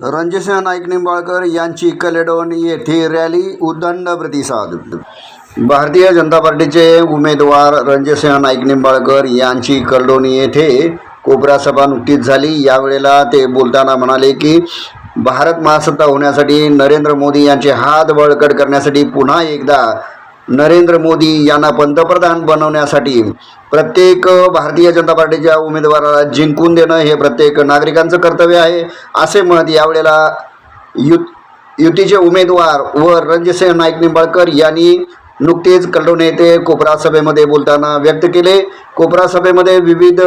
रणजितसिंह नाईक निंबाळकर यांची कलेडोन येथे रॅली उदंड प्रतिसाद. भारतीय जनता पार्टीचे उमेदवार रणजितसिंह नाईक निंबाळकर यांची कलडोनी येथे कोपरा सभा नुकतीच झाली. यावेळेला ते बोलताना म्हणाले की भारत महासत्ता होण्यासाठी नरेंद्र मोदी यांचे हात बळकट करण्यासाठी पुन्हा एकदा नरेंद्र मोदी यांना पंतप्रधान बनवण्यासाठी प्रत्येक भारतीय जनता पार्टीच्या उमेदवाराला जिंकून देणं हे प्रत्येक नागरिकांचं कर्तव्य आहे. असे मत यावेळेला युत युतीचे उमेदवार व रणजितसिंह नाईक निंबाळकर यांनी नुकतेच कल्डोन येथे कोपरा सभेमध्ये बोलताना व्यक्त केले. कोपरा सभेमध्ये विविध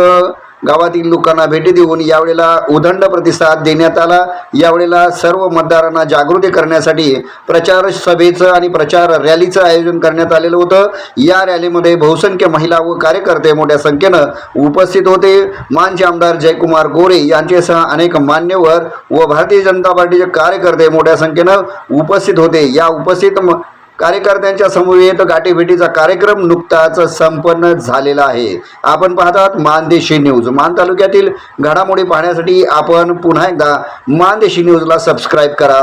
गावातील लोकांना भेटी देऊन यावेळेला उदंड प्रतिसाद देण्यात आला. यावेळेला सर्व मतदारांना जागृती करण्यासाठी प्रचार सभेचं आणि प्रचार रॅलीचं आयोजन करण्यात आलेलं होतं. या रॅलीमध्ये बहुसंख्य महिला व कार्यकर्ते मोठ्या संख्येनं उपस्थित होते. मानचे आमदार जयकुमार गोरे यांच्यासह अनेक मान्यवर व भारतीय जनता पार्टीचे कार्यकर्ते मोठ्या संख्येनं उपस्थित होते. या उपस्थित म- कार्यकर्त्यांच्या समवेत गाठीभेटीचा कार्यक्रम नुकताच संपन्न झालेला आहे. आपण पाहतात मानदेशी न्यूज. मान तालुक्यातील घडामोडी पाहण्यासाठी आपण पुन्हा एकदा मानदेशी न्यूजला सबस्क्राईब करा.